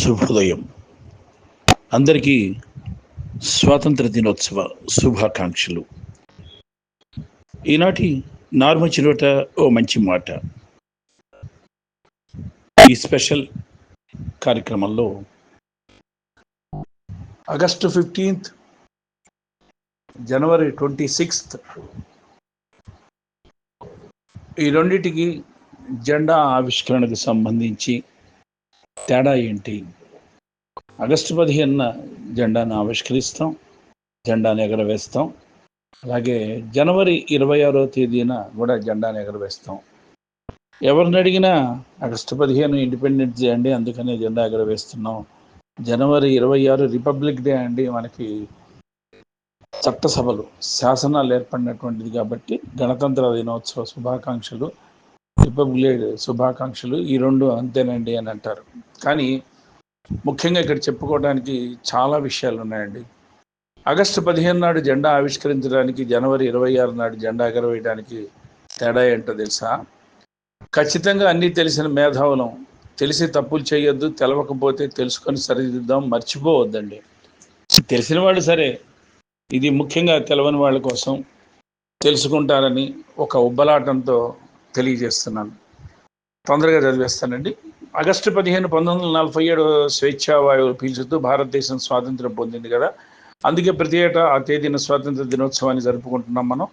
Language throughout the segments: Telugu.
శుభోదయం. అందరికీ స్వాతంత్ర దినోత్సవ శుభాకాంక్షలు. ఈనాటి నార్మల్ చిరుట ఓ మంచి మాట. ఈ స్పెషల్ కార్యక్రమంలో August fifteenth January twenty sixth ఈ రెండింటికి జెండా ఆవిష్కరణకు సంబంధించి తేడా ఏంటి? ఆగస్టు పదిహేనున జెండాను ఆవిష్కరిస్తాం జెండాను ఎగరవేస్తాం. అలాగే జనవరి ఇరవై ఆరో తేదీన కూడా జెండాను ఎగరవేస్తాం. ఎవరిని అడిగినా ఆగస్టు పదిహేను ఇండిపెండెన్స్ డే అండి అందుకనే జెండా ఎగరవేస్తున్నాం. జనవరి ఇరవై ఆరు రిపబ్లిక్ డే అండి మనకి చట్టసభలు శాసనాలు ఏర్పడినటువంటిది కాబట్టి గణతంత్ర దినోత్సవ శుభాకాంక్షలు. రిపబ్లిక్ శుభాకాంక్షలు. ఈ రెండు అంతేనండి అని అంటారు. కానీ ముఖ్యంగా ఇక్కడ చెప్పుకోవడానికి చాలా విషయాలు ఉన్నాయండి. ఆగస్టు పదిహేను నాడు జెండా ఆవిష్కరించడానికి జనవరి ఇరవై ఆరు నాడు జెండా ఎగరవేయడానికి తేడా ఏంటో తెలుసా? ఖచ్చితంగా అన్నీ తెలిసిన మేధావులం తెలిసి తప్పులు చేయొద్దు తెలవకపోతే తెలుసుకొని సరిదిద్దాం మర్చిపోవద్దండి. తెలిసిన వాళ్ళు సరే ఇది ముఖ్యంగా తెలవని వాళ్ళ కోసం తెలుసుకుంటారని ఒక ఉబ్బలాటంతో తెలియజేస్తున్నాను. తొందరగా చదివేస్తానండి. ఆగస్టు పదిహేను పంతొమ్మిది వందల నలభై ఏడు స్వేచ్ఛావాయువులు పీల్చుతూ భారతదేశం స్వాతంత్రం పొందింది కదా. అందుకే ప్రతి ఏటా ఆ తేదీన స్వాతంత్ర దినోత్సవాన్ని జరుపుకుంటున్నాం మనం.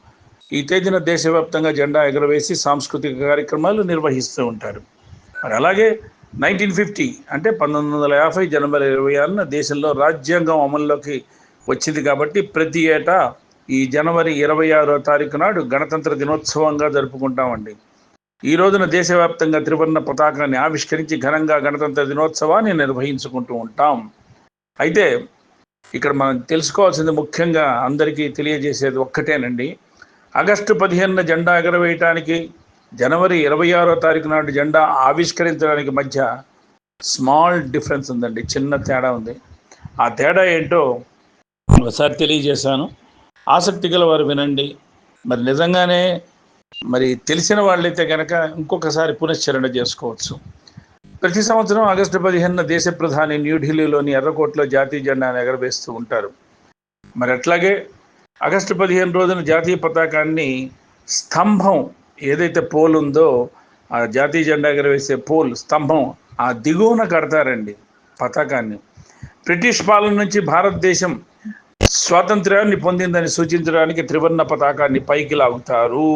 ఈ తేదీన దేశవ్యాప్తంగా జెండా ఎగరవేసి సాంస్కృతిక కార్యక్రమాలు నిర్వహిస్తూ ఉంటారు. మరి అలాగే నైన్టీన్ ఫిఫ్టీ అంటే పంతొమ్మిది వందల యాభై జనవరి ఇరవై ఆరున దేశంలో రాజ్యాంగం అమల్లోకి వచ్చింది కాబట్టి ప్రతి ఏటా ఈ జనవరి ఇరవై ఆరో తారీఖు నాడు గణతంత్ర దినోత్సవంగా జరుపుకుంటామండి. ఈ రోజున దేశవ్యాప్తంగా త్రివర్ణ పతాకాన్ని ఆవిష్కరించి ఘనంగా గణతంత్ర దినోత్సవాన్ని నిర్వహించుకుంటూ ఉంటాం. అయితే ఇక్కడ మనం తెలుసుకోవాల్సింది ముఖ్యంగా అందరికీ తెలియజేసేది ఒక్కటేనండి. ఆగస్టు పదిహేనున జెండా ఎగరవేయటానికి జనవరి ఇరవై ఆరో తారీఖు నాడు జెండా ఆవిష్కరించడానికి మధ్య స్మాల్ డిఫరెన్స్ ఉందండి చిన్న తేడా ఉంది. ఆ తేడా ఏంటో ఒకసారి తెలియజేశాను. ఆసక్తి గల వారు వినండి. మరి నిజంగానే మరి తెలిసిన వాళ్ళైతే కనుక ఇంకొకసారి పునశ్చరణ చేసుకోవచ్చు. ప్రతి సంవత్సరం ఆగస్టు పదిహేనున దేశ ప్రధాని న్యూఢిల్లీలోని ఎర్రకోటలో జాతీయ జెండాను ఎగరవేస్తూ ఉంటారు. మరి అట్లాగే ఆగస్టు పదిహేను రోజున జాతీయ పతాకాన్ని స్తంభం ఏదైతే పోల్ ఉందో ఆ జాతీయ జెండా ఎగరవేసే పోల్ స్తంభం ఆ దిగువన కడతారండి పతాకాన్ని. బ్రిటిష్ పాలన నుంచి భారతదేశం స్వాతంత్ర్యాన్ని పొందిందని సూచించడానికి త్రివర్ణ పతాకాన్ని పైకి లాగుతారు.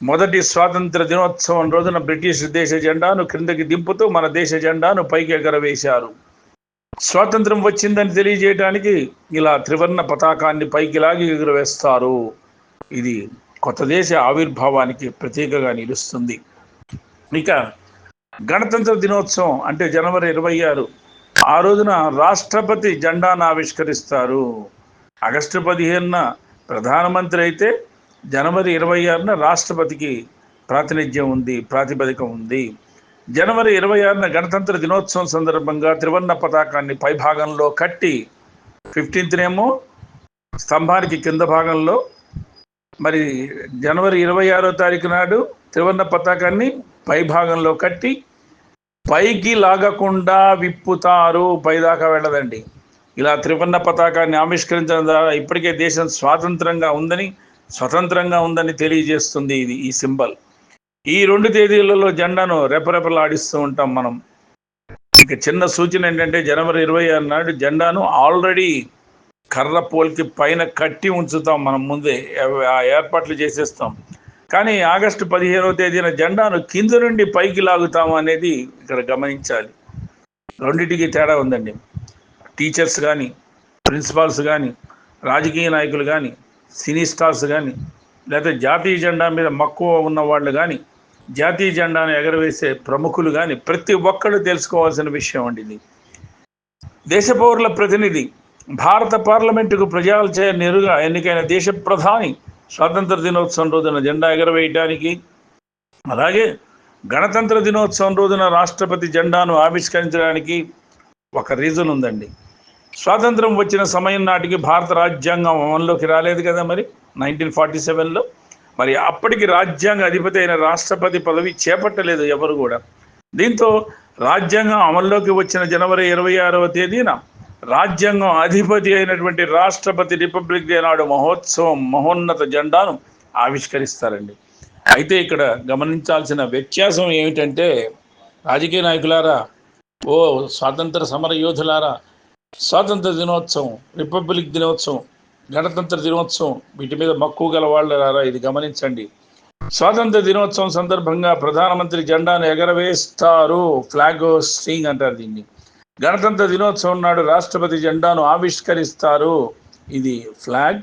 మొదటి స్వాతంత్ర దినోత్సవం రోజున బ్రిటిష్ దేశ జెండాను క్రిందకి దింపుతూ మన దేశ జెండాను పైకి ఎగరవేశారు. స్వాతంత్రం వచ్చిందని తెలియజేయడానికి ఇలా త్రివర్ణ పతాకాన్ని పైకి లాగి ఎగురవేస్తారు. ఇది కొత్త దేశ ఆవిర్భావానికి ప్రతీకగా నిలుస్తుంది. ఇక గణతంత్ర దినోత్సవం అంటే జనవరి ఇరవై ఆరు ఆ రోజున రాష్ట్రపతి జెండాను ఆవిష్కరిస్తారు. ఆగస్టు పదిహేనున ప్రధానమంత్రి అయితే జనవరి ఇరవై ఆరున రాష్ట్రపతికి ప్రాతినిధ్యం ఉంది ప్రాతిపదిక ఉంది. జనవరి ఇరవై ఆరున గణతంత్ర దినోత్సవం సందర్భంగా త్రివర్ణ పతాకాన్ని పైభాగంలో కట్టి ఫిఫ్టీన్త్నేమో స్తంభానికి కింద భాగంలో మరి జనవరి ఇరవై ఆరో తారీఖు నాడు త్రివర్ణ పతాకాన్ని పైభాగంలో కట్టి పైకి లాగకుండా విప్పుతారు పైదాకా వెళ్ళదండి. ఇలా త్రివర్ణ పతాకాన్ని ఆవిష్కరించడం ద్వారా ఇప్పటికే దేశం స్వాతంత్రంగా ఉందని స్వతంత్రంగా ఉందని తెలియజేస్తుంది ఇది ఈ సింబల్. ఈ రెండు తేదీలలో జెండాను రెపరెపలాడిస్తూ ఉంటాం మనం. ఇక చిన్న సూచన ఏంటంటే జనవరి ఇరవై ఆరు నాడు జెండాను ఆల్రెడీ కర్ర పోల్కి పైన కట్టి ఉంచుతాం మనం ముందే ఆ ఏర్పాట్లు చేసేస్తాం. కానీ ఆగస్టు పదిహేనవ తేదీన జెండాను కింద నుండి పైకి లాగుతాం అనేది ఇక్కడ గమనించాలి. రెండింటికి తేడా ఉందండి. టీచర్స్ కానీ ప్రిన్సిపాల్స్ కానీ రాజకీయ నాయకులు కానీ సినీ స్టార్స్ కానీ లేకపోతే జాతీయ జెండా మీద మక్కువ ఉన్న వాళ్ళు కానీ జాతీయ జెండాను ఎగరవేసే ప్రముఖులు కానీ ప్రతి ఒక్కళ్ళు తెలుసుకోవాల్సిన విషయం అండి ఇది. దేశ పౌరుల ప్రతినిధి భారత పార్లమెంటుకు ప్రజాలచే నేరుగా ఎన్నికైన దేశ ప్రధాని స్వాతంత్ర దినోత్సవం రోజున జెండా ఎగరవేయటానికి అలాగే గణతంత్ర దినోత్సవం రోజున రాష్ట్రపతి జెండాను ఆవిష్కరించడానికి ఒక రీజన్ ఉందండి. స్వాతంత్రం వచ్చిన సమయం నాటికి భారత రాజ్యాంగం అమల్లోకి రాలేదు కదా మరి? నైన్టీన్ ఫార్టీ సెవెన్లో? మరి అప్పటికి రాజ్యాంగ అధిపతి అయిన రాష్ట్రపతి పదవి చేపట్టలేదు ఎవరు కూడా. దీంతో రాజ్యాంగం అమల్లోకి వచ్చిన జనవరి ఇరవై ఆరవ తేదీన రాజ్యాంగం అధిపతి అయినటువంటి రాష్ట్రపతి రిపబ్లిక్ డే నాడు మహోత్సవం మహోన్నత జెండాను ఆవిష్కరిస్తారండి. అయితే ఇక్కడ గమనించాల్సిన వ్యత్యాసం ఏమిటంటే రాజకీయ నాయకులారా ఓ స్వాతంత్ర సమర యోధులారా స్వాతంత్ర దినోత్సవం రిపబ్లిక్ దినోత్సవం గణతంత్ర దినోత్సవం వీటి మీద మక్కువ గల వాళ్ళారా ఇది గమనించండి. స్వాతంత్ర దినోత్సవం సందర్భంగా ప్రధానమంత్రి జెండాను ఎగరవేస్తారు. ఫ్లాగ్ హోస్టింగ్ అంటారు దీన్ని. గణతంత్ర దినోత్సవం నాడు రాష్ట్రపతి జెండాను ఆవిష్కరిస్తారు. ఇది ఫ్లాగ్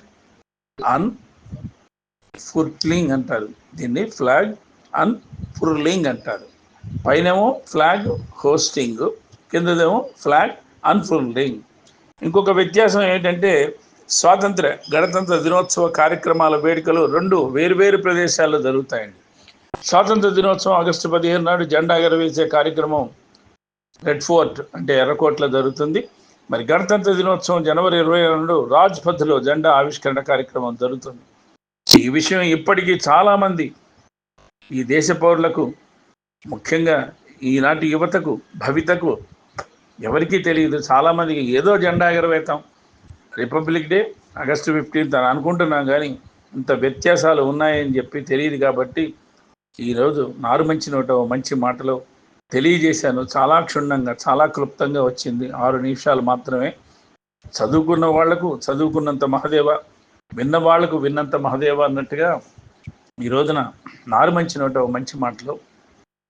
అన్ ఫుర్లింగ్ అంటారు. దీన్ని ఫ్లాగ్ అన్ ఫుర్లింగ్ అంటారు. పైనేమో ఫ్లాగ్ హోస్టింగ్ కిందదేమో ఫ్లాగ్ అన్ఫోల్డింగ్ ఇంకొక వ్యత్యాసం ఏంటంటే స్వాతంత్ర గణతంత్ర దినోత్సవ కార్యక్రమాల వేడుకలు రెండు వేరువేరు ప్రదేశాల్లో జరుగుతాయండి. స్వాతంత్ర దినోత్సవం ఆగస్టు పదిహేను నాడు జెండా ఎగరవేసే కార్యక్రమం రెడ్ ఫోర్ట్ అంటే ఎర్రకోట్లో జరుగుతుంది. మరి గణతంత్ర దినోత్సవం జనవరి ఇరవై రెండు రాజ్పథ్లో జెండా ఆవిష్కరణ కార్యక్రమం జరుగుతుంది. ఈ విషయం ఇప్పటికీ చాలామంది ఈ దేశ పౌరులకు ముఖ్యంగా ఈనాటి యువతకు భవితకు ఎవరికీ తెలియదు. చాలామందికి ఏదో జెండా ఎగరవేతాం రిపబ్లిక్ డే ఆగస్టు ఫిఫ్టీన్త్ అని అనుకుంటున్నాం కానీ ఇంత వ్యత్యాసాలు ఉన్నాయని చెప్పి తెలియదు కాబట్టి ఈరోజు నారు మంచి నోట మంచి మాటలో తెలియజేశాను. చాలా క్షుణ్ణంగా చాలా క్లుప్తంగా వచ్చింది. ఆరు నిమిషాలు మాత్రమే. చదువుకున్న వాళ్ళకు చదువుకున్నంత మహదేవ విన్న వాళ్ళకు విన్నంత మహదేవ అన్నట్టుగా ఈ రోజున నారు మంచి నోట ఓ మంచి మాటలో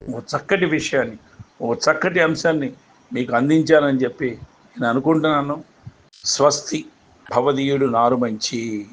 ఓ చక్కటి విషయాన్ని ఓ చక్కటి అంశాన్ని మీకు అందించానని చెప్పి నేను అనుకుంటున్నాను. స్వస్తి భవదీయుడు నారు మంచి